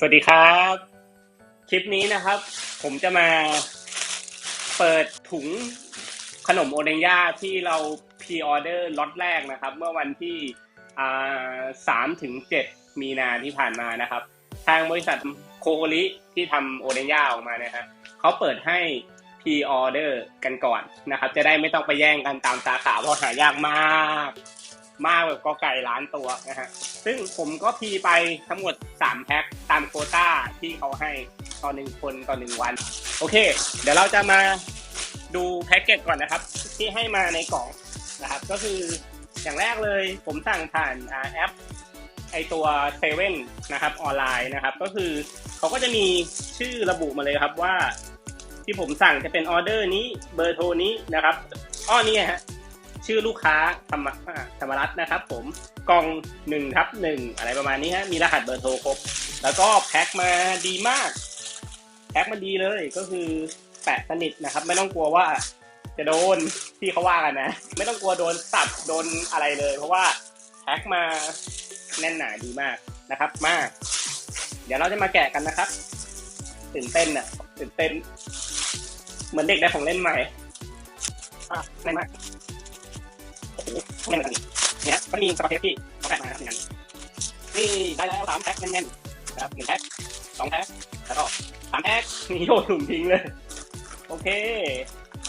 สวัสดีครับ คลิปนี้นะครับ ผมจะมาเปิดถุงขนมโอเดงย่าที่เราพรีออเดอร์ล็อตแรกนะครับ เมื่อวันที่สามถึงเจ็ดมีนาที่ผ่านมานะครับ ทางบริษัทโคโอริที่ทำโอเดงย่าออกมานะฮะเขาเปิดให้พรีออเดอร์กันก่อนนะครับ จะได้ไม่ต้องไปแย่งกันตามสาขาเพราะหายากมาก มากแบบก็ไก่ล้านตัวนะฮะซึ่งผมก็พีไปทั้งหมด 3 แพ็คตามโคต้าที่เขาให้ต่อหนึ่งคนต่อหนึ่งวัน โอเค เดี๋ยวเราจะมาดูแพ็กเกจก่อนนะครับ ที่ให้มาในกล่องนะครับ ก็คืออย่างแรกเลยผมสั่งผ่านแอปไอตัวเซเว่นนะครับออนไลน์นะครับ ก็คือเขาก็จะมีชื่อระบุมาเลยครับว่า ที่ผมสั่งจะเป็นออเดอร์นี้เบอร์โทรนี้นะครับอ้อนี่ฮะ ชื่อลูกค้าธรรมอ่าธรรมรัตน์นะครับ ผมกล่องหนึ่งทับหนึ่งอะไรประมาณนี้ฮะมีรหัสเบอร์โทรครบ แล้วก็แพ็คมาดีมาก แพ็คมาดีเลยก็คือแปะสนิทนะครับ ไม่ต้องกลัวว่าจะโดนที่เขาว่ากันนะ ไม่ต้องกลัวโดนสับโดนอะไรเลย เพราะว่าแพ็คมาแน่นหนาดีมากนะครับ มาก เดี๋ยวเราจะมาแกะกันนะครับตื่นเต้นอะตื่นเต้น เหมือนเด็กได้ของเล่นใหม่อะเล่นมากไม่ เหมือนกันเนี่ยก็มีสปาเกตตี้เขาแพ็คมาครับอย่างนั้นนี่ได้แล้วสามแพ็คแน่นๆนะครับหนึ่งแพ็คสองแพ็คแล้วก็สามแพ็คนี่โยนถุงทิ้งเลย โอเค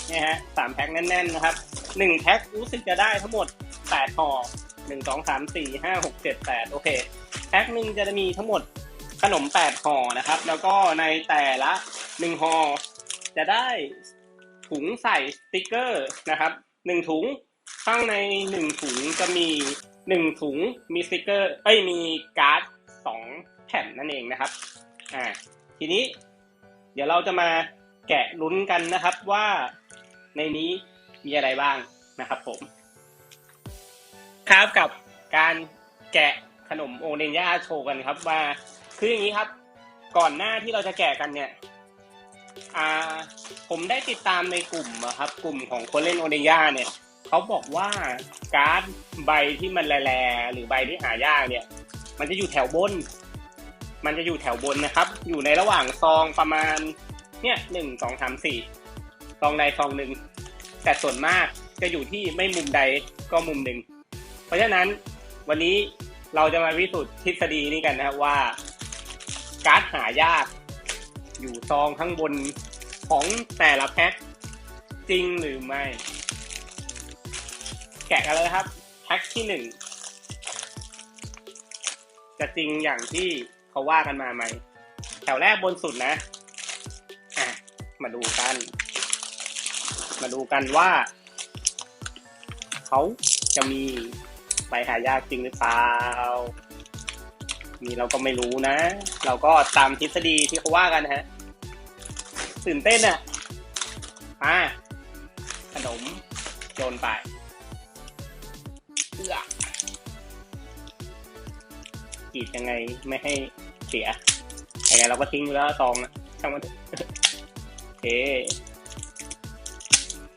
เนี่ยฮะสามแพ็คแน่นๆนะครับหนึ่งแพ็ครู้สึกจะได้ทั้งหมดแปดห่อหนึ่งสองสามสี่ห้าหกเจ็ดแปดโอเคแพ็คหนึ่งจะมีทั้งหมดขนมแปดห่อนะครับ แล้วก็ในแต่ละหนึ่งห่อจะได้ถุงใส่สติกเกอร์นะครับหนึ่งถุง ข้างในหนึ่งถุงจะมีหนึ่งถุงมีสติกเกอร์เอ้ยมีการ์ดสองแผ่นนั่นเองนะครับอ่าทีนี้ เดี๋ยวเราจะมาแกะลุ้นกันนะครับว่าในนี้มีอะไรบ้างนะครับผม ครับกับการแกะขนมโอเดนย่าโชว์กันครับว่าคืออย่างนี้ครับ ก่อนหน้าที่เราจะแกะกันเนี่ยอ่าผมได้ติดตามในกลุ่มครับ กลุ่มของคนเล่นโอเดนย่าเนี่ย เขาบอกว่าการ์ดใบที่มันแลๆหรือใบที่หายากเนี่ย มันจะอยู่แถวบน มันจะอยู่แถวบนนะครับ อยู่ในระหว่างซองประมาณเนี่ยหนึ่งสองสามสี่ซองใดซองหนึ่งแต่ส่วนมากจะอยู่ที่ไม่มุมใดก็มุมหนึ่งเพราะฉะนั้นวันนี้เราจะมาพิสูจน์ทฤษฎีนี้กันนะว่า การ์ดหายาก อยู่ซองข้างบนของแต่ละแพ็คจริงหรือไม่ แกะกันเลยครับแพ็คที่หนึ่งจะจริงอย่างที่เขาว่ากันมาไหม แถวแรกบนสุดนะอะมาดูกัน มาดูกันว่า เขาจะมีใบหายากจริงหรือเปล่านี่เราก็ไม่รู้นะ เราก็ตามทฤษฎีที่เขาว่ากันนะฮะตื่นเต้นอะอะขนมโยนไป กรีดยังไงไม่ให้เสียยังไงเราก็ทิ้งไปแล้วซองอะช่างมันเถอะโอเค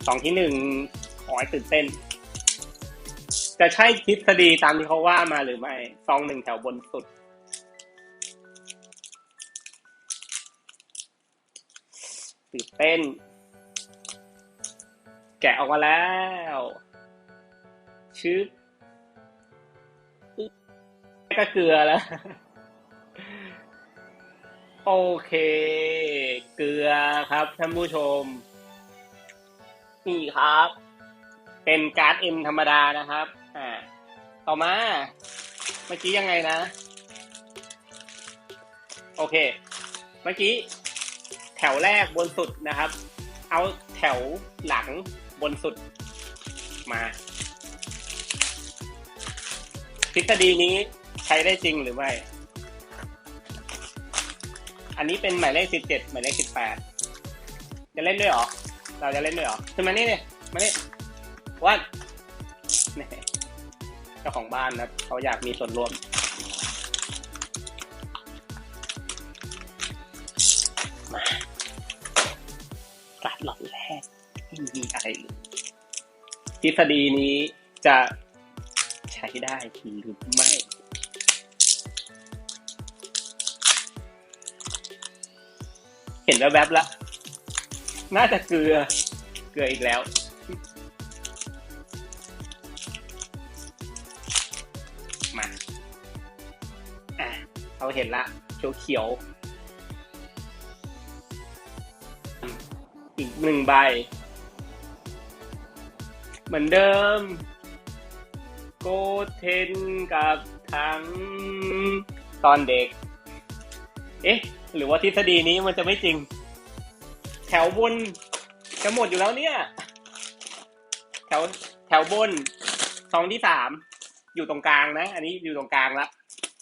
ซองที่หนึ่งขอให้ตื่นเต้น จะใช่ทฤษฎีตามที่เขาว่ามาหรือไม่ซองหนึ่งแถวบนสุด ตื่นเต้น แกะออกมาแล้วชื่อ ก็เกลือแล้ว โอเค เกลือครับท่านผู้ชม นี่ครับ เป็นการ์ดเอ็มธรรมดานะครับ อ่า ต่อมา เมื่อกี้ยังไงนะ โอเค เมื่อกี้แถวแรกบนสุดนะครับ เอาแถวหลังบนสุดมาทฤษฎีนี้ ช้ได้จริงหรือไม่ อันนี้เป็นหมายเลขสิบเจ็ดหมายเลขสิบแปดจะเล่นด้วยหรอ เราจะเล่นด้วยหรอขึ้นมานี่เลยมานี่วัดนี่เจ้าของบ้านนะเขาอยากมีส่วนร่วมมาการหลอดแรกไม่มีอะไรทฤษฎีนี้จะใช้ได้หรือไม่ เห็นแวบๆแล้ว น่าจะเกลือ เกลืออีกแล้ว มา อะเราเห็นละเขียวเขียว อีกหนึ่งใบ เหมือนเดิม โกเทนกับทั้งตอนเด็ก เอ๊ะ หรือว่าทฤษฎีนี้มันจะไม่จริง แถวบนจะหมดอยู่แล้วเนี่ย แถวแถวบนซองที่สามอยู่ตรงกลางนะ อันนี้อยู่ตรงกลางละ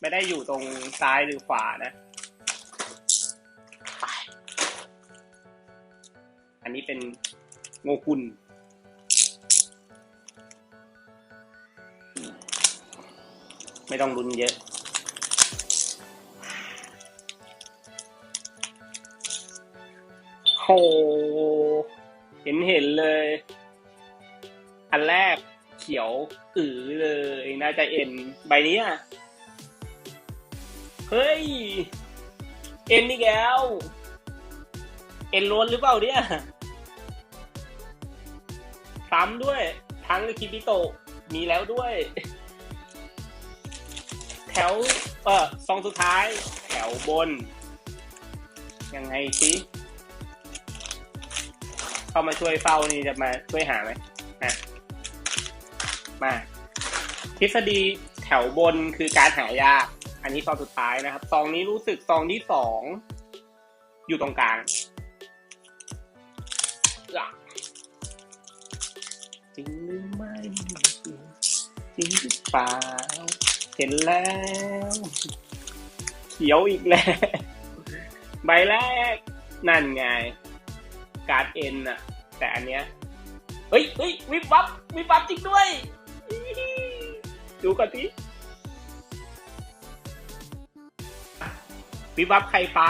ไม่ได้อยู่ตรงซ้ายหรือขวานะ อันนี้เป็นโงกุลไม่ต้องรุนเยอะ เห็นเห็นเลย อันแรกเขียวอือเลย น่าจะเอ็นใบนี้อะ เฮ้ย เอ็นนี่แก้ว เอ็นล้วนหรือเปล่าเนี่ยซ้ำด้วย ทั้งคิบิโตะมีแล้วด้วย แถว เออซองสุดท้าย แถวบน ยังไงสิ เข้ามาช่วยเฝ้านี่จะมาช่วยหาไหมนะมาทฤษฎีแถวบนคือการหายากอันนี้ซองสุดท้ายนะครับซองนี้รู้สึกซองที่สองอยู่ตรงกลางอะจริงหรือไม่จริงหรือเปล่าเห็นแล้วเขียวอีกแล้ว ใบแรก นั่นไง การ์ดเอ็นอะแต่อันเนี้ยเฮ้ยเฮ้ยวิบวับวิบวับจริงด้วย ดูก่อนสิวิบวับไข่ฟ้า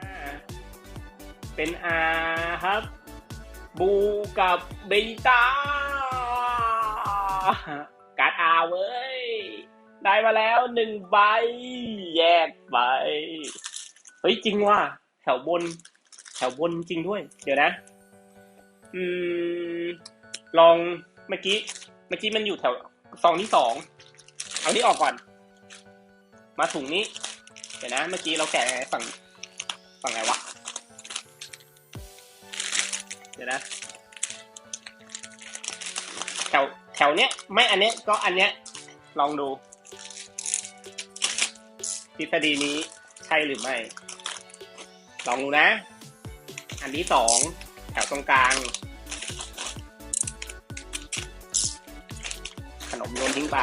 อ่าเป็นอาครับ บูกับเบต้าการ์ดอาเว้ย ได้มาแล้วหนึ่งใบ แยกใบเฮ้ยจริงว่ะแถวบน แถวบนจริงด้วย เดี๋ยวนะ อืม ลองเมื่อกี้ เมื่อกี้มันอยู่แถวซองที่สอง เอาที่ออกก่อน มาถุงนี้ เดี๋ยวนะ เมื่อกี้เราแกะฝั่ง ฝั่งไหนวะ เดี๋ยวนะแถวแถวเนี้ย ไม่อันเนี้ยก็อันเนี้ยลองดู ฤษฎีนี้ใช่หรือไม่ ลองดูนะ อันที่สองแถวตรงกลาง ขนมโยนทิ้งไป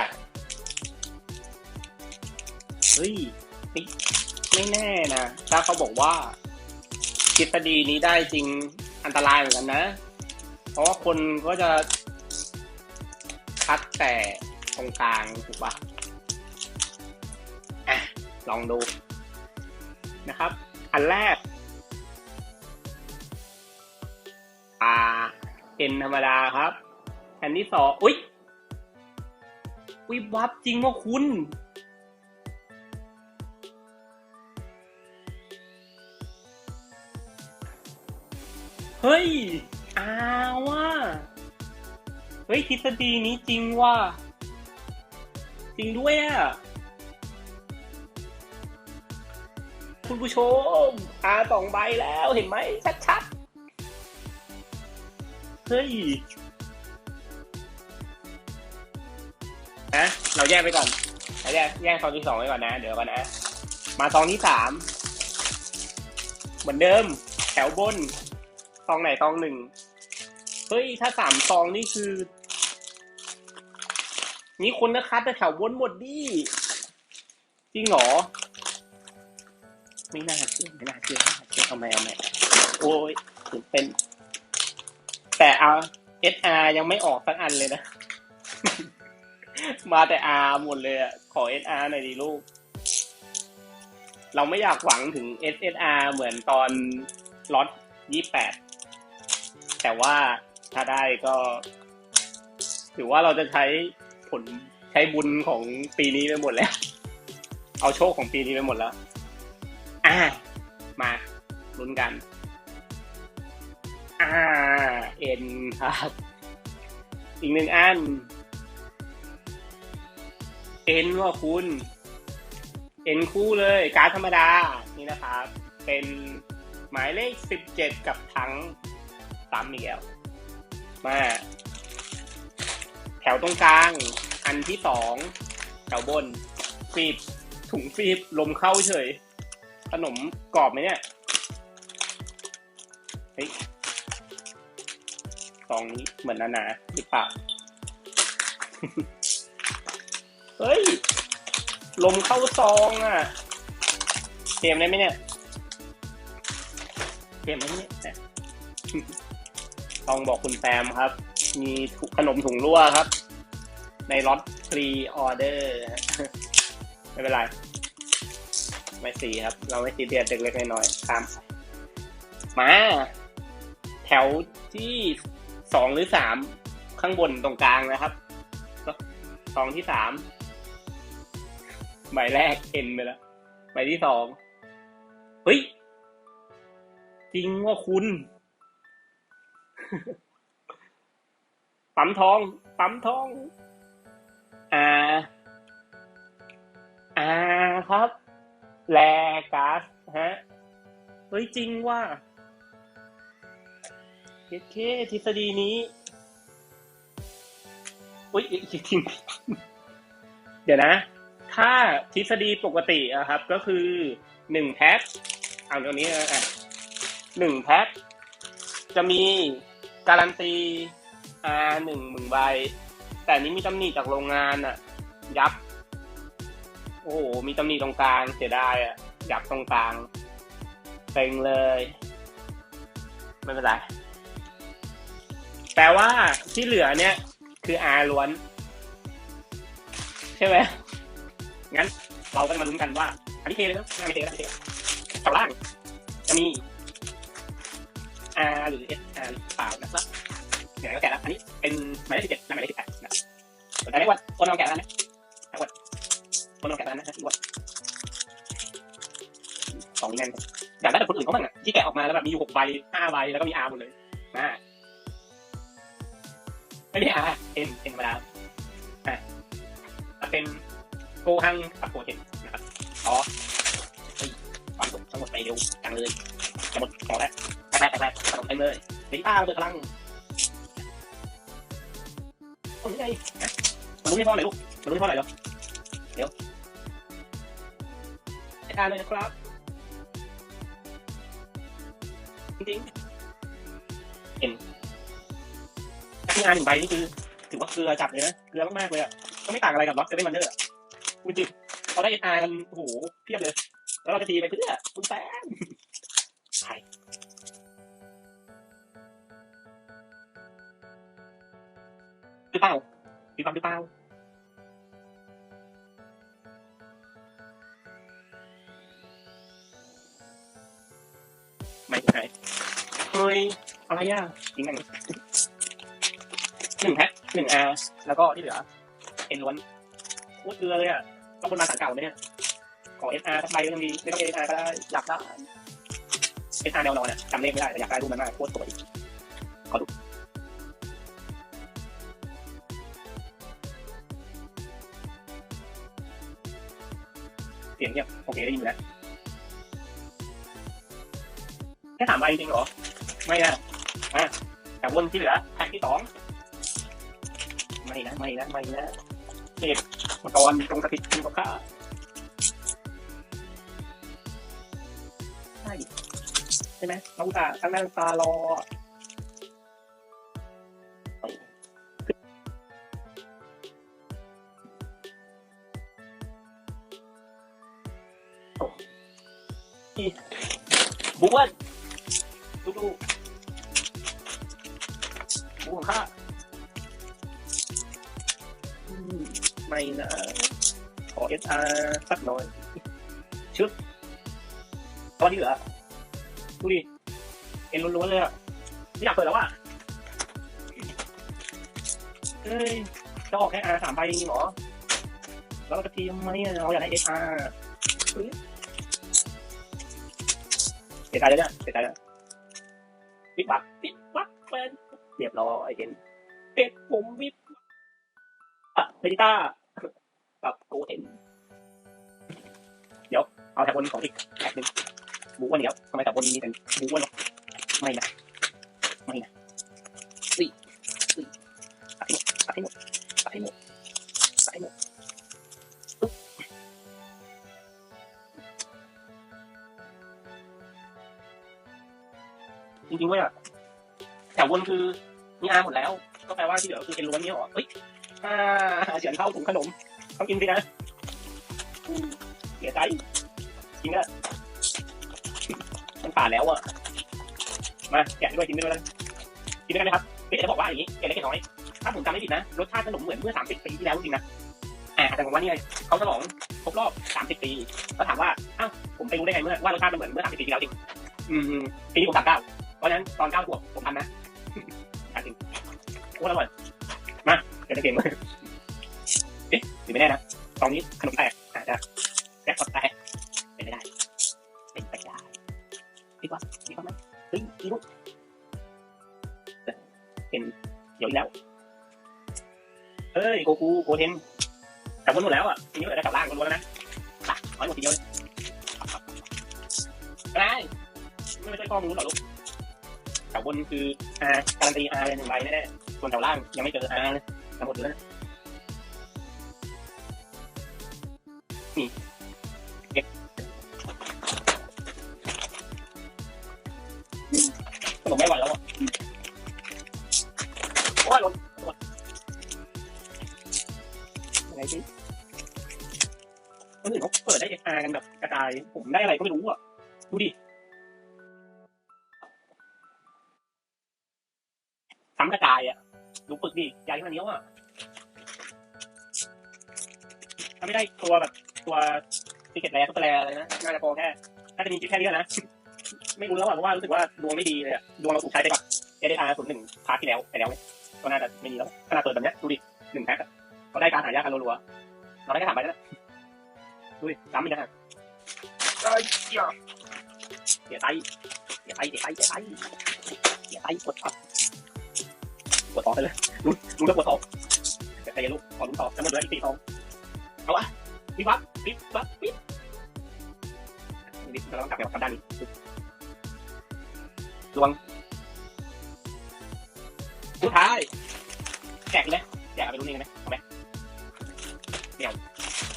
เฮ้ยไม่ไม่แน่นะ ถ้าเขาบอกว่าทฤษฎีนี้ได้จริงอันตรายเหมือนกันนะ เพราะว่าคนก็จะคัดแต่ตรงกลางถูกปะอะ ลองดูนะครับ อันแรก R N ธรรมดาครับ อันที่สองอุ๊ยวิบวับจริงว่าคุณ เฮ้ยอาว่ะเฮ้ยทฤษฎีนี้จริงว่ะจริงด้วยอะ คุณผู้ชมอาสองใบแล้วเห็นไหมชัดๆ เฮ้ยนะเราแยกไปก่อนเราแยกแยกซองที่สองไว้ก่อนนะ เดี๋ยวก่อนนะ มาซองที่สามเหมือนเดิม แถวบนซองไหนซองหนึ่งเฮ้ย ถ้าสามซองนี่คือ นี่คนนะครับแต่แถวบนหมดดิจริงเหรอ ไม่น่าเชื่อไม่น่าเชื่อไม่น่าเชื่อเอาไหมเอาไหมโอ้ยตื่นเต้นแต่เอา SR ยังไม่ออกสักอันเลยนะ มาแต่ R หมดเลยอะ ขอ SR หน่อยดิลูก เราไม่อยากหวังถึง SSR เหมือนตอนล็อตยี่แปดแต่ว่าถ้าได้ก็ ถือว่าเราจะใช้ผลใช้บุญของปีนี้ไปหมดแล้ว เอาโชคของปีนี้ไปหมดแล้ว อ่า มาลุ้นกัน อ่า เอ็นครับ อีกหนึ่งอัน เอ็นว่าคุณ เอ็นคู่เลย การธรรมดา นี่นะครับ เป็นหมายเลขสิบเจ็ดกับทั้งซ้ำอีกแล้ว มา แถวตรงกลาง อันที่สองแถวบนฟีบถุงฟีบลมเข้าเฉย ขนมกรอบไหมเนี่ยเฮ้ยซองนี้เหมือนหนาหรือเปล่าเฮ้ย ลมเข้าซองอะเตรียมได้ไหมเนี่ยเตรียมได้ไหมเนี่ยต้องบอกคุณแซมครับ มีขนมถุงรั่วครับ ในล็อตพรีออเดอร์ไม่เป็นไร ไม่สีครับ เราไม่ซีเรียสเล็กๆน้อยๆตามมา แถวที่สองหรือสามข้างบนตรงกลางนะครับสองที่สามใบแรกเอ็นไปแล้วใบที่สองเฮ้ย จริงว่าคุณ ปั๊มทอง ปั๊มทอง อ่า อ่าครับ แลกาสฮะ เฮ้ยจริงว่าเคเคทฤษฎีนี้อุ้ยจริงเดี๋ยวนะ ถ้าทฤษฎีปกติอะครับ ก็คือหนึ่งแพ็คเอาตรงนี้อะหนึ่งแพ็คจะมีการันตีอ่าหนึ่งหมื่นใบ แต่นี้มีตำหนิจากโรงงานอะยับ อ้โห มีตำหนิตรงกลางเสียดายอะยับตรงกลางเซ็งเลย ไม่เป็นไรแปลว่าที่เหลือเนี่ย คือ R ล้วน ใช่ไหมงั้นเราก็มาลุ้นกันว่า อันนี้เทเลยนะไม่เทแล้วไม่เทแถวล่าง จะมี R หรือ S R หรือเปล่านะครับเดี๋ยวเราแกะแล้วอันนี้เป็นหมายเลขสิบเจ็ดหมายเลขสิบแปดนะสนใจไหมว่าคนลองแกะแล้วนะ คนลองแกะแล้วนะว่าสองแน่นอยากได้แบบคนอื่นเขาบ้างอะที่แกะออกมาแล้วแบบมีอยู่หกใบห้าใบแล้วก็มี R หมดเลยนะไม่มี R เอ็นเอ็นธรรมดาอะเป็นโกฮังกับโกเทนนะครับอ๋อเฮ้ยความสุขทั้งหมดไปเร็วจังเลยจะหมดขอแล้วแรกแรกแรกขนมเต็มเลยเฮ้ยป้าเบิดพลังโอ้ยไงนะมารู้ให้พ่อหน่อยลูกมารู้ให้พ่อหน่อยเร็วเดี๋ยว จัดการเลยนะครับ จริงๆเห็นที่งานหนึ่งใบนี่คือ ถือว่าเกลือจับเลยนะ เกลือมากๆเลยอะ ก็ไม่ต่างอะไรกับล็อตเซเว่นวันเดอร์คุณจิบเขาได้เออาร์กันโอ้โหเพียบเลย แล้วเราจะทีไปเพื่อคุณแฟนใช่หรือเปล่ามีความหรือเปล่า ยอะไรอะจริงไงหนึ่งแพ็คหนึ่งอาร์แล้วก็ที่เหลือเอ็นล้วนโคตรเกลือเลยอะต้องคนมาสายเก่าไหมเนี่ยขอเอสอาร์สักใบก็ยังดีไม่ต้องเอสอาร์ก็ได้อยากได้เอสอาร์แนวนอนอะจำเลขไม่ได้แต่อยากได้รูปมันมากโคตรสวยขอดูเสียงเงียบโอเคได้ยินแล้วแค่สามใบจริงเหรอ ไม่นะอะแต่วนที่เหลือแพ็คที่สองไม่นะไม่นะไม่นะเอกมังกรจงสถิตอยู่กับข้าใช่ใช่ไหมเราอุตส่าห์ตั้งหน้าตารอโอ้อีบุ้วน ๆบุ้วนข้าอืมไม่นะขอเอสอาร์สักหน่อยชึบตอนที่เหลือดูดิเอ็นล้วนๆเลยอะไม่อยากเปิดแล้วอะเอ้ยจะออกแค่อาร์สามใบจริงเหรอ แล้วเราจะทีมไหมเราอยากได้เอสอาร์เสียใจแล้วเนี่ยเสียใจแล้ววิบวับวิบวับเป็น เรียบร้อยเห็นเป็ดผมวิบอะเวจิต้ากับโกเห็นเดี๋ยว เอาแถวบนของอีกแท็กหนึ่งบูวันเดียวทำไมแถวบนนี้เป็นบูวันหรอไม่นะไม่นะสี่สี่ตัดให้หมดตัดให้หมดตัดให้หมดตัดให้หมดจริงๆเว้ยอะ แถวบนคือมีอาหมดแล้ว ก็แปลว่าที่เหลือคือเป็นล้วนนี้หรอเฮ้ยอ่าเฉือนเข้าถุงขนมเขากินสินะเสียใจจริงอะมันป่าแล้วอะมาแกะด้วยกินด้วยนะกินด้วยกันไหมครับเดี๋ยวจะบอกว่าอย่างนี้เกล็ดเล็กเกล็ดน้อยถ้าผมจำไม่ผิดนะรสชาติขนมเหมือนเมื่อ30ปีที่แล้วจริงนะอ่าแต่ผมว่านี่ไงเขาฉลองครบรอบ30ปีก็ถามว่าอ้าวผมไปรู้ได้ไงเมื่อว่ารสชาติมันเหมือนเมื่อ30ปีที่แล้วจริงอืมปีนี้ผม39เพราะฉะนั้นตอน9ขวบผมทำนะ โอ้อร่อย มาเดี๋ยวจะเก่งเลยเอ๊ะหรือไม่แน่นะตอนนี้ขนมแตกอาจจะแตกก็แตกเป็นไม่ได้ เป็นไปได้คิดว่าคิดว่าไหมเฮ้ยอีลูกเป็นเดี๋ยวอีกแล้วเฮ้ยโกกูโกเทนแต่วนหมดแล้วอะทีนี้เหลือแต่กลับล่างล้วนแล้วนะตักน้อยหมดทีเดียวเลยอะไรไม่ใช่กล้องนู้นหรอลูกแถวบนคืออาการันตีอาร์หนึ่งใบแน่ๆ ส่วนแถวล่างยังไม่เจออาเลยทั้งหมดเลยนะนี่เก็บขนมไม่ไหวแล้วอะโอ้ยลงยังไงสิคนอื่นเขาเปิดได้ XR กันแบบกระจาย ผมได้อะไรก็ไม่รู้อะ ดูดิ ดูปึกดิใหญ่ขนาดนี้อะถ้าไม่ได้ตัวแบบตัวติเก็ตแรร์ตัวแรร์อะไรนะน่าจะพอแค่น่าจะมีแค่นี้นะ ไม่รู้แล้วอะเพราะว่ารู้สึกว่าดวงไม่ดีเลยอะดวงเราถูกใช้ไปกับ SDR ศูนย์หนึ่งพาร์ทที่แล้วไปแล้วเนี่ยก็น่าจะไม่ดีแล้วขนาดเปิดแบบเนี้ยดูดิหนึ่งแพ็คอะเขาได้การหายากกันรัวๆเราได้แค่ถามไปแล้วนะดูดิซ้ำอีกนะฮะเอ้ยเหี้ยเสียใจเสียใจเสียใจเสียใจเสียใจปวดท้อง ปวดท้องไปเลยลุ้นลุ้นแล้วปวดท้องแต่ใจเย็นลูกขอลุ้นต่อจะหมดเหลืออีกสี่ท้องเอาวะวิบวับวิบวับวิบวิบเราต้องกลับไปกับด้านนี้ระวังสุดท้ายแจกเลยแจกเอาไปลุ้นเองไหมเอาไหม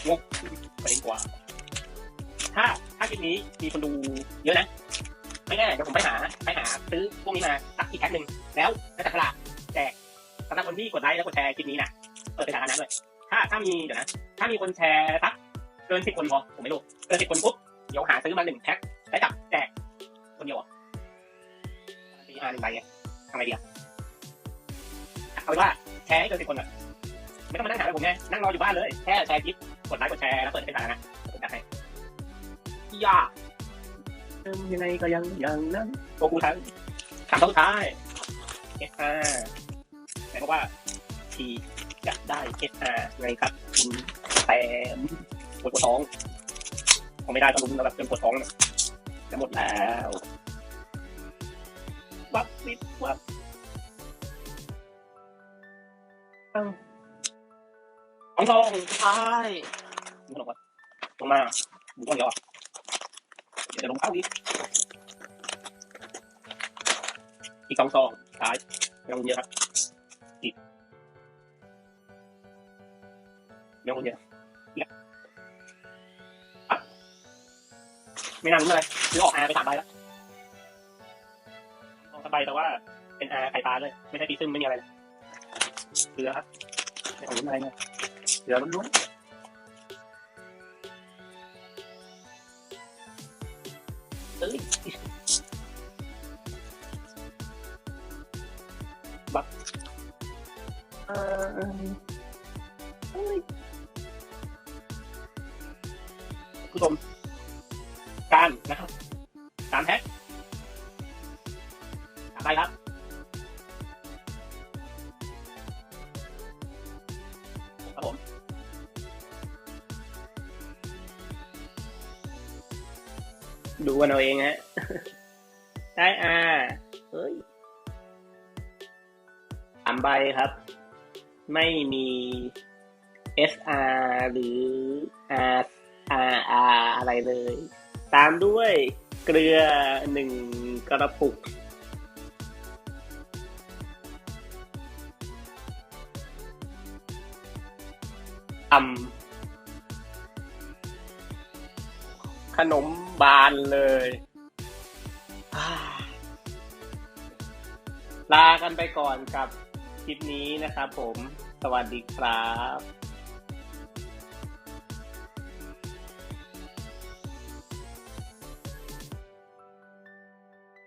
งกประเด็นกว่า ถ้าถ้าคลิปนี้มีคนดูเยอะนะ ไม่แน่เดี๋ยวผมไปหา ไปหาซื้อพวกนี้มาสักอีกแพ็คหนึ่งแล้วจะจัดตลาก สำหรับคนที่กดไลค์แล้วกดแชร์คลิปนี้นะเปิดเป็นสาธารณะด้วยถ้าถ้ามีเดี๋ยวนะ ถ้ามีคนแชร์สักเกินสิบคนพอผมไม่รู้เกินสิบคนปุ๊บเดี๋ยวหาซื้อมาหนึ่งแพ็คแล้วจับแจกคนเดียวอะตีอาหนึ่งใบไงทำไงดีอะเอาเป็นว่าแชร์ให้เกินสิบคนอะไม่ต้องมานั่งหาผมไงนั่งรออยู่บ้านเลยแค่แชร์คลิปกดไลค์กดแชร์แล้วเปิดเป็นสาธารณะผมจัดให้ยาทำยังไงก็ยังยังนั้นโกกูทั้งถามสุดท้ายเอสอา ร์ไหนบอกว่าทีจะได้เอสอาร์ไงครับคุณแต่ปวดปวดท้องคงไม่ได้ก็ลุ้นแล้วแบบจนปวดท้องนะจะหมดแล้ววับวิบวับอ้าวของทองสุดท้ายดูหน่อยก่อนลงมาดูก่อนเยอะเดี๋ยวจะลงเข้าอีกอีกสองซองท้ายไม่ต้องเยอะครับ ไม่ต้อเยอะอีกอะไม่นานเลยซื้อออกอาไปสามใบแล้วสองสบามใบแต่ว่าเป็นอาไข่ปลาเลยไม่ใช่ปีซึมไม่มีอะไรเลยเกลือครับไม่เอาลุ้อะไรเนี่ยเกลือล้วนเอ้ยบักเอ่อ ผู้ชมการนะครับสามแพ็คสามใบครับครับผมดูกันเอาเองฮะ ได้อาเฮ้ยสามใบครับ ไม่มี SR หรือ R R R อะไรเลย ตามด้วยเกลือหนึ่งกระปุกทำขนมบานเลยลากันไปก่อนกับคลิปนี้นะครับผม สวัสดีครับ